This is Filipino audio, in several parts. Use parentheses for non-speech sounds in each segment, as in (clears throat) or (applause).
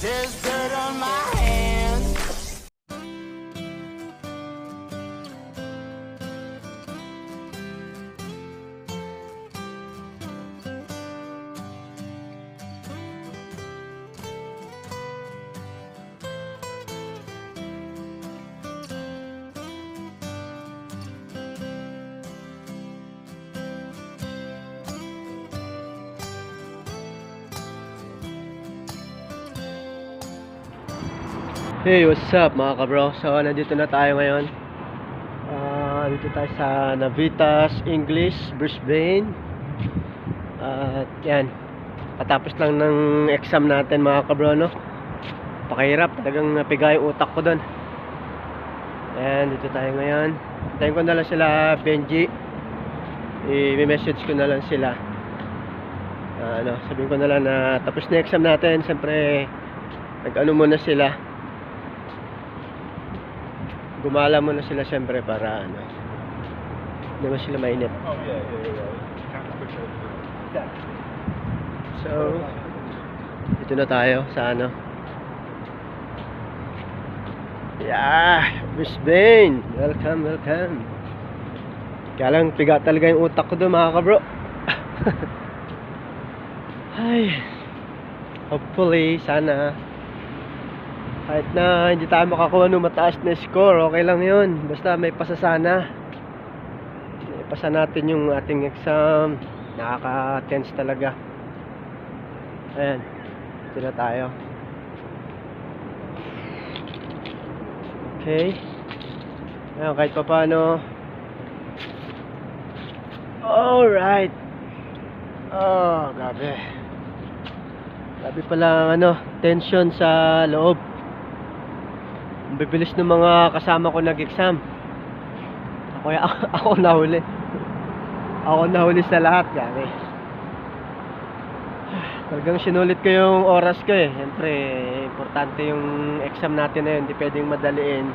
There's Hey, what's up mga kabro? So, nandito na tayo ngayon. Ah, dito tayo sa Navitas English, Brisbane. At yan, patapos lang ng exam natin mga kabro, no? Pakahirap, talagang napiga yung utak ko doon. Ayan, dito tayo ngayon. Tayo ko na lang sila, Benji. I-message ko na lang sila. Ah, ano, sabihin ko na lang na tapos na exam natin. Siyempre, nag-ano muna sila gumala muna sila syempre para ano hindi mo sila mainip Oh yeah, yeah, yeah. so dito na tayo sa ano. Yeah Brisbane welcome welcome. Kaya lang piga talaga yung utak ko doon mga kabro. (laughs) Ay hopefully sana kahit na hindi tayo makakuha ng mataas na score, okay lang yun. Basta may pasasana. May pasa natin yung ating exam. Nakaka-tense talaga. Ayan. Ito tayo. Okay. Ayan, kahit pa paano. Alright. Oh, grabe. Grabe pala ano, tension sa loob. Bibilis ng mga kasama ko nag-exam. Ako, ako, (laughs) ako nahuli. Ako nahuli sa lahat, grabe. Talagang sinulit ko yung oras ko eh. Siyempre, importante yung exam natin na yun. Hindi pwedeng madaliin.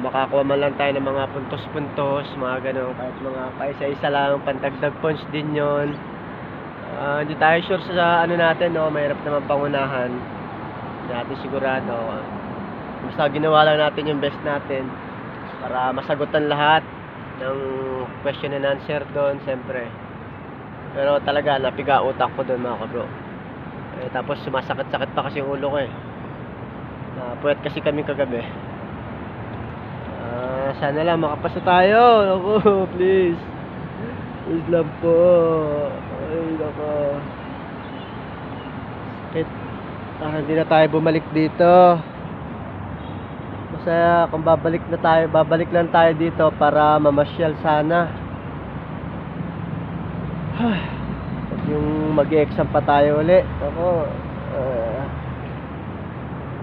Makakuha man lang tayo ng mga puntos-puntos, mga ganun. Kahit mga paisa-isa lang, pantagdag points din yon. Ah, hindi tayo sure sa ano natin, no? Mahirap naman pangunahan. Hindi natin sigurado. Basta ginawa lang natin yung best natin para masagutan lahat ng question and answer doon, siyempre. Pero talaga, napiga utak ko doon mga kabro. Eh, tapos sumasakit-sakit pa kasi yung ulo ko eh. Uh, puwet kasi kami kagabi. Ah, sana lang makapasa tayo. Naku, (laughs) please. Please lang po. Ay, nako. Sakit. Parang hindi na tayo bumalik dito. Masaya kung babalik na tayo, babalik lang tayo dito para mamasyal sana. At yung mag-exam pa tayo uli. Ako, uh,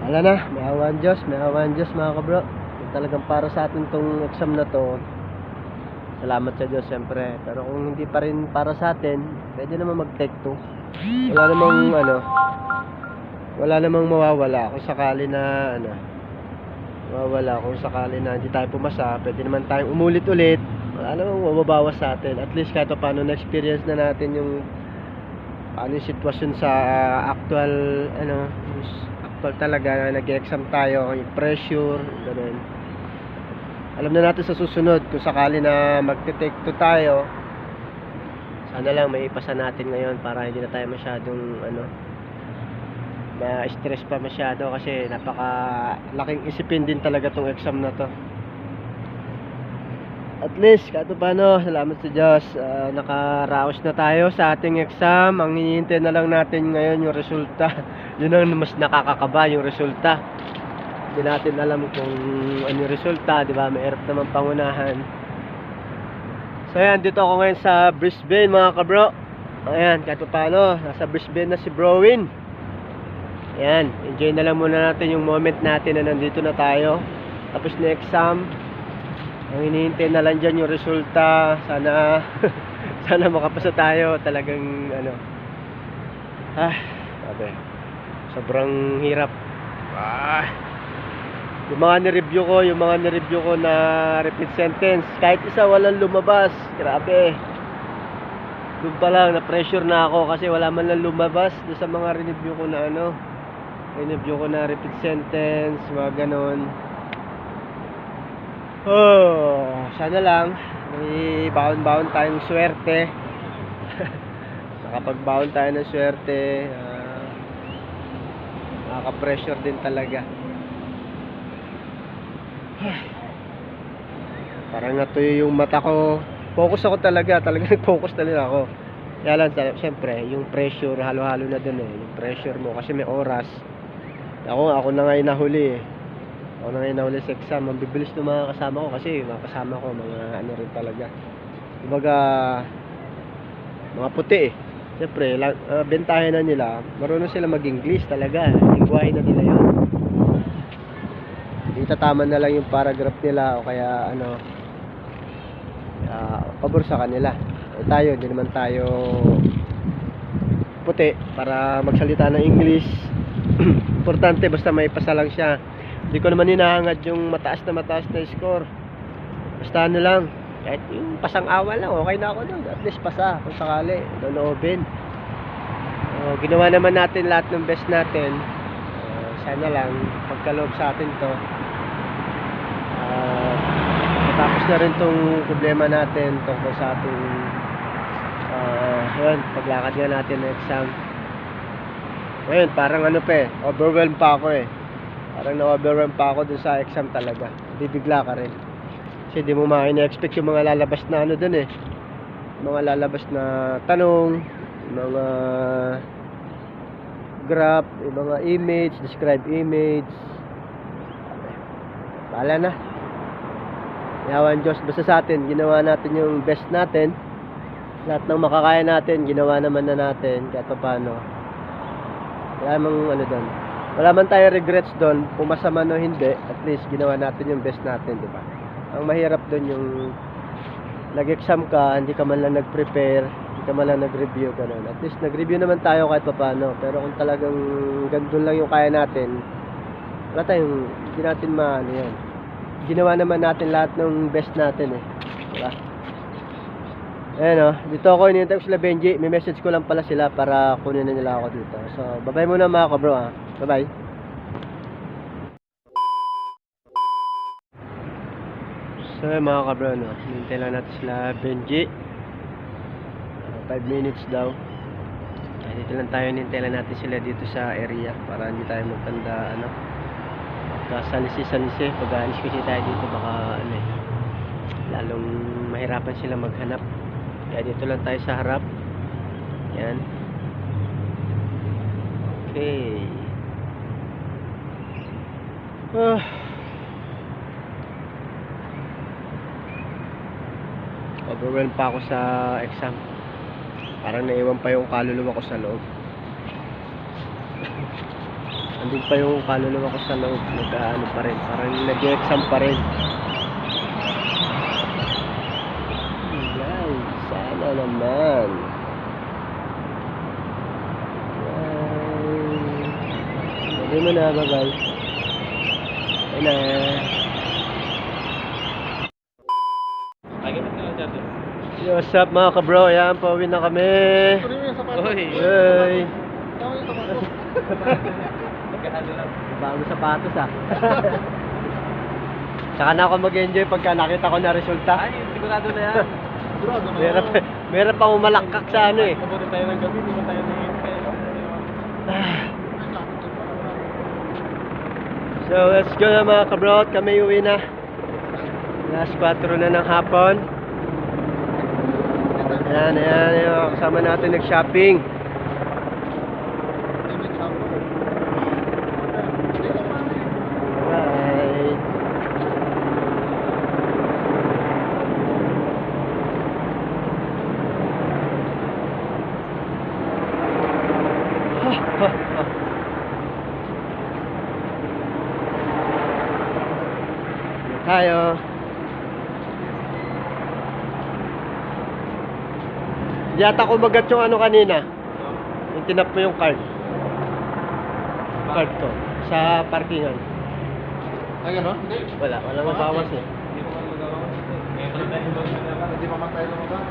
wala na, may awan Diyos, may awan Diyos mga kabro. Talagang para sa atin tong exam na to, salamat sa Diyos siyempre. Pero kung hindi pa rin para sa atin, pwede naman mag-take two. Wala namang ano, wala namang mawawala kung sakali na ano, mawawala kung sakali na hindi tayo pumasa, pwede naman tayong umulit ulit. Wala namang mababawas sa atin. At least kahit pa paano na-experience na natin yung paano yung sitwasyon sa actual ano, actual talaga na nag-exam tayo, yung pressure, ganun. Alam na natin sa susunod kung sakali na magte-take two tayo, sana lang may ipasa natin ngayon para hindi na tayo masyadong ano, na-stress pa masyado kasi napaka laking isipin din talaga tong exam na to. At least, pa paano, salamat sa Diyos, ah, nakaraos na tayo sa ating exam. Ang hinihintay na lang natin ngayon yung resulta. (laughs) Yun ang mas nakakakaba, yung resulta. Hindi natin alam kung ano yung resulta, di ba? Mahirap naman pangunahan. So ayan, dito ako ngayon sa Brisbane mga kabro. Ayan, kahit pa paano, nasa Brisbane na si Browin. Ayan, enjoy na lang muna natin yung moment natin na nandito na tayo. Tapos na exam. Ang hinihintay na lang dyan yung resulta. Sana, (laughs) sana makapasa tayo. Talagang, ano, ah, sabi, sobrang hirap. Ah, yung mga ni-review ko, yung mga ni-review ko na repeat sentence, kahit isa walang lumabas. Grabe. Doon pa lang, na-pressure na ako kasi wala man lang lumabas sa mga review ko na ano. Review ko na repeat sentence, mga ganon. Oh, sana lang may baon-baon tayong swerte. (laughs) Nakapag-baon tayo ng swerte, ah, nakaka-pressure din talaga. (sighs) Parang natuyo yung mata ko. Focus ako talaga, talaga (laughs) nag-focus talaga ako. Kaya lang, syempre, yung pressure, halo-halo na dun eh. Yung pressure mo, kasi may oras. Ako, ako na nga yung nahuli eh. Ako na nga yung nahuli sa exam. Ang bibilis ng mga kasama ko kasi mga kasama ko, mga ano rin talaga. Kumbaga, mga puti eh. Siyempre, la, ah, bentahe na nila, marunong sila mag-English talaga. Lingwahe na nila yun. Itatama na lang yung paragraph nila o kaya ano, uh, pabor sa kanila. Eh tayo, hindi naman tayo puti para magsalita ng English. (clears throat) Importante basta may pasa lang siya. Hindi ko naman hinahangad yung mataas na mataas na score. Basta ano lang, kahit yung pasang awa lang, okay na ako doon. At least pasa kung sakali, loloobin. Uh, ginawa naman natin lahat ng best natin. Uh, sana lang, pagkaloob sa atin to. Uh, matapos na rin tong problema natin tungkol sa ating uh, yun, paglakad nga natin ng exam. Ngayon, parang ano pa eh, overwhelmed pa ako eh. Parang na-overwhelm pa ako dun sa exam talaga. Bibigla ka rin. Kasi di mo ma-expect yung mga lalabas na ano dun eh. Mga lalabas na tanong, mga graph, mga image, describe image. Bahala na. Yawan Diyos, basta sa atin, ginawa natin yung best natin. Lahat ng makakaya natin, ginawa naman na natin kahit pa paano. Wala mang ano doon. Wala man tayo regrets doon, kung masama o hindi, at least ginawa natin yung best natin, di ba? Ang mahirap doon yung nag-exam ka, hindi ka man lang nag-prepare, hindi ka man lang nag-review, ganun. At least nag-review naman tayo kahit pa paano. Pero kung talagang gandun lang yung kaya natin, wala tayong, hindi natin maano yan. Ginawa naman natin lahat ng best natin eh. Diba? Ayan o, dito ako inintay ko sila Benji. May message ko lang pala sila para kunin na nila ako dito. So, bye-bye muna mga kabro ha. Bye-bye. So, mga kabro, no. Hinintay lang natin sila Benji. 5 minutes daw. Kaya dito lang tayo, hinintay lang natin sila dito sa area para hindi tayo magtanda, ano. Kasalisi-salisi. Pag aalis kasi tayo dito, baka, ano eh, lalong mahirapan sila maghanap. Kaya dito lang tayo sa harap. Yan. Okay. Ah. Overwhelmed pa ako sa exam. Parang naiwan pa yung kaluluwa ko sa loob. (laughs) Andun pa yung kaluluwa ko sa loob. Nag-ano pa rin. Parang nag-exam pa rin. Yan, sana naman. Sabi mo na, bye-bye. Bye na. Yo, what's up mga kabro? Yan, pauwi na kami. Oy. Hey. (laughs) Bagong sapatos ah. (laughs) Tsaka na ako mag-enjoy pagka nakita ko na resulta. Ay, sigurado na yan. Meron pa, meron pa umalakak sa ano eh. Mabuti tayo ng gabi, hindi tayo nahihintay? So, let's go na mga kabrot. Kami uwi na. Last 4 na ng hapon. Ayan, ayan, ayan. Kasama natin nag-shopping. Bye. Ano tayo. Di ata kumagat yung ano kanina. Yung tinap mo yung card. Card ko. Sa parkingan. Ay, gano'n? Hindi. Wala, wala mabawas eh. Hindi na naman. Hindi pa man tayo lumabas.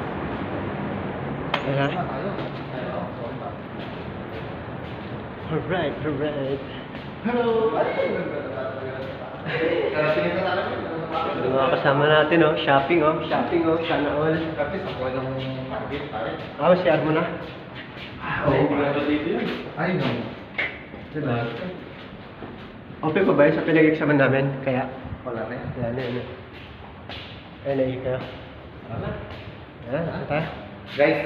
Ayan. Alright, alright. Yung mga kasama natin, oh. Shopping, oh. Shopping, oh. Sana all. Ah, share mo na. Ay, no. Diba? Okay pa ba yun sa pinag-examen namin? Kaya, Wala na yan. wala na yun. Ayun, naiik kayo. Ayan, ata. Guys,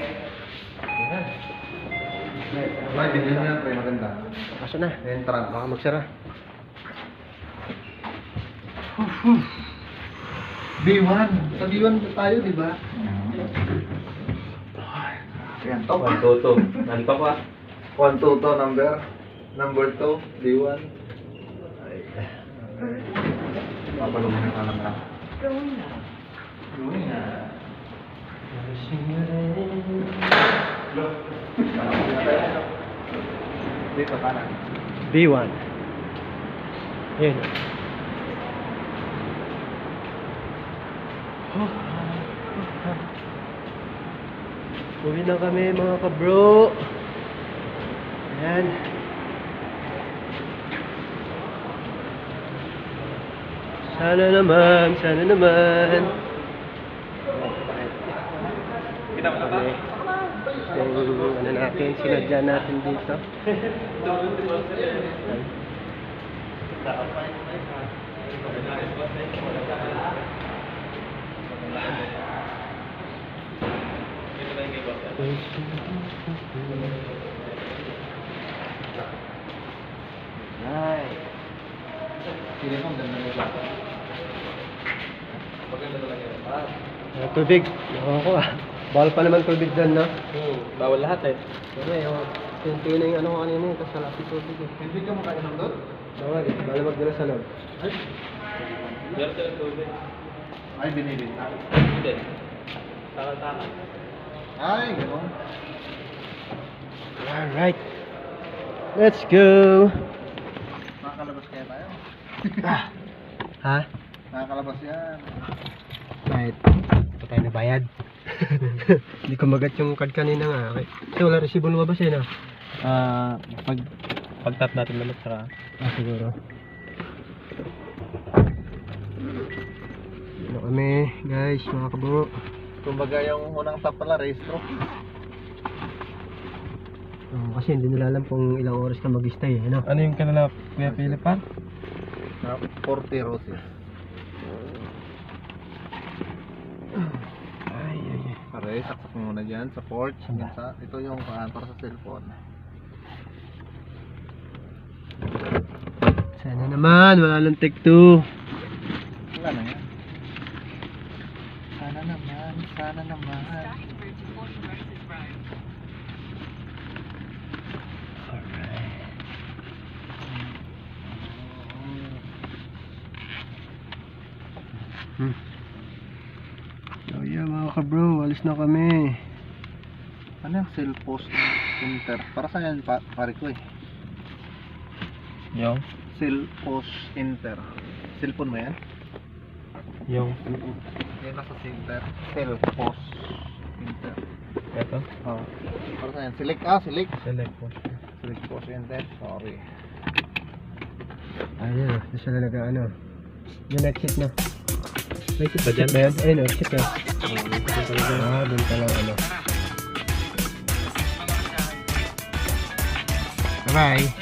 Ayan. may bilhin mo yan, pre, maganda. Kaso na. Yan, trunk. Baka magsara. B1. Sa B1 tayo, di ba? Yan, top. 1, 2, 2. Nandito pa. 1, 2, to, number. Number 2, B1. Papalungin ka lang lang. Gawin na. Gawin na. Dito, kanan. B1. Ayun. Uwi na kami mga kabro. Ayan. Sana naman, sana naman. Kami. Yung ano natin, sinadya natin dito. (laughs) Ayan. Right. Sili mo, ganda lang. Maganda talaga yan. Uh, tubig. Ewan ko ah. Bawal pa naman tubig dyan, no? Oo, bawal lahat eh. Pero ewan. Tintin na yung ano ko kanina eh. Tapos salapit tubig eh. Hindi ka makainom doon? Bawal eh. Bawal magdala sa loob. Ay, Meron silang tubig. ay binibinta. Hindi. Takal-takal. Ay, gano'n. Alright. Let's go. Nakakalabas kaya tayo. Ha? Nakakalabas yan. Right. Pa tayo nabayad. (laughs) Hindi ko magat yung card kanina nga. Okay. Kasi wala resibo lumabas eh na. Ah, pag pag-tap natin naman sa Ah, siguro. Ano kami, guys, mga kaburo. Kumbaga yung unang tap pala, restro. Oh, kasi hindi nila alam kung ilang oras ka mag-stay, eh, ano? Ano yung kanila Kuya Philip Na 40 roses. Ay, ay, ay. Pare, saksak mo muna dyan sa porch. Sa, ito yung paan para sa cellphone. Sana naman, wala nang take two. Wala na yan. Sana naman, sana naman. Hmm. So yeah, mga kabro, alis na kami. Ano yung cell post inter? Para saan yan pa, pare ko eh? Yung? Cell post inter. Cellphone mo yan? Yung? Yan nasa center. Cell post inter. Ito? Oh. Para saan yan? Select ah, select. Select po. Select post inter. Sorry. Ayun, oh, doon sila nag ano. Yung exit na. May exit Ba dyan? ba yan? Ayun, oh, exit na. Ah, doon pa ano. Bye-bye.